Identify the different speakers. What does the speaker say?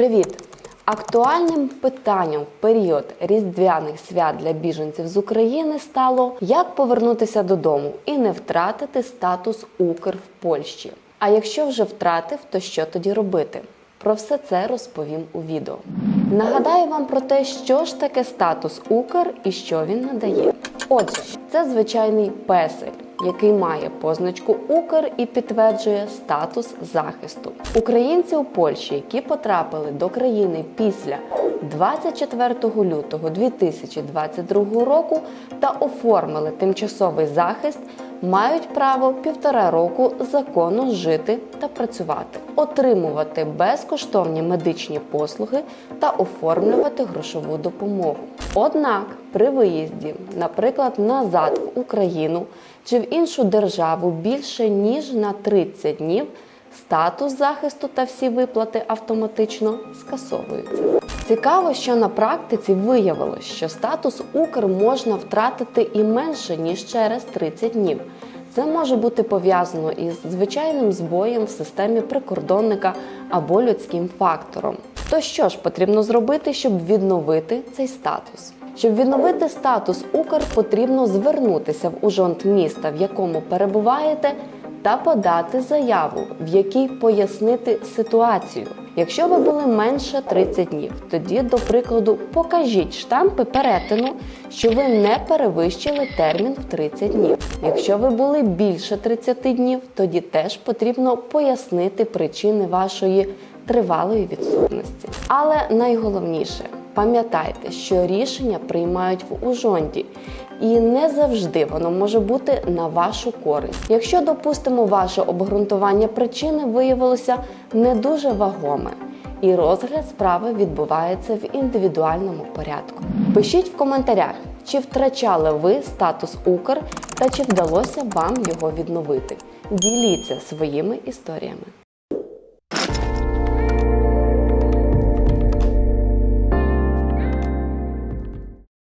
Speaker 1: Привіт! Актуальним питанням в період різдвяних свят для біженців з України стало як повернутися додому і не втратити статус Укр в Польщі. А якщо вже втратив, то що тоді робити? Про все це розповім у відео. Нагадаю вам про те, що ж таке статус Укр і що він надає. Отже, це звичайний песель, який має позначку Укр і підтверджує статус захисту. Українці у Польщі, які потрапили до країни після 24 лютого 2022 року та оформили тимчасовий захист, мають право півтора року законно жити та працювати, отримувати безкоштовні медичні послуги та оформлювати грошову допомогу. Однак при виїзді, наприклад, назад в Україну чи в іншу державу більше ніж на 30 днів. Статус захисту та всі виплати автоматично скасовуються. Цікаво, що на практиці виявилось, що статус Укр можна втратити і менше ніж через 30 днів. Це може бути пов'язано із звичайним збоєм в системі прикордонника або людським фактором. То що ж потрібно зробити, щоб відновити цей статус? Щоб відновити статус Укр, потрібно звернутися в ужонт міста, в якому перебуваєте, та подати заяву, в якій пояснити ситуацію. Якщо ви були менше 30 днів, тоді, до прикладу, покажіть штампи перетину, що ви не перевищили термін в 30 днів. Якщо ви були більше 30 днів, тоді теж потрібно пояснити причини вашої тривалої відсутності. Але найголовніше. Пам'ятайте, що рішення приймають в ужонді, і не завжди воно може бути на вашу користь. Якщо, допустимо, ваше обґрунтування причини виявилося не дуже вагоме, і розгляд справи відбувається в індивідуальному порядку. Пишіть в коментарях, чи втрачали ви статус Укр та чи вдалося вам його відновити. Діліться своїми історіями.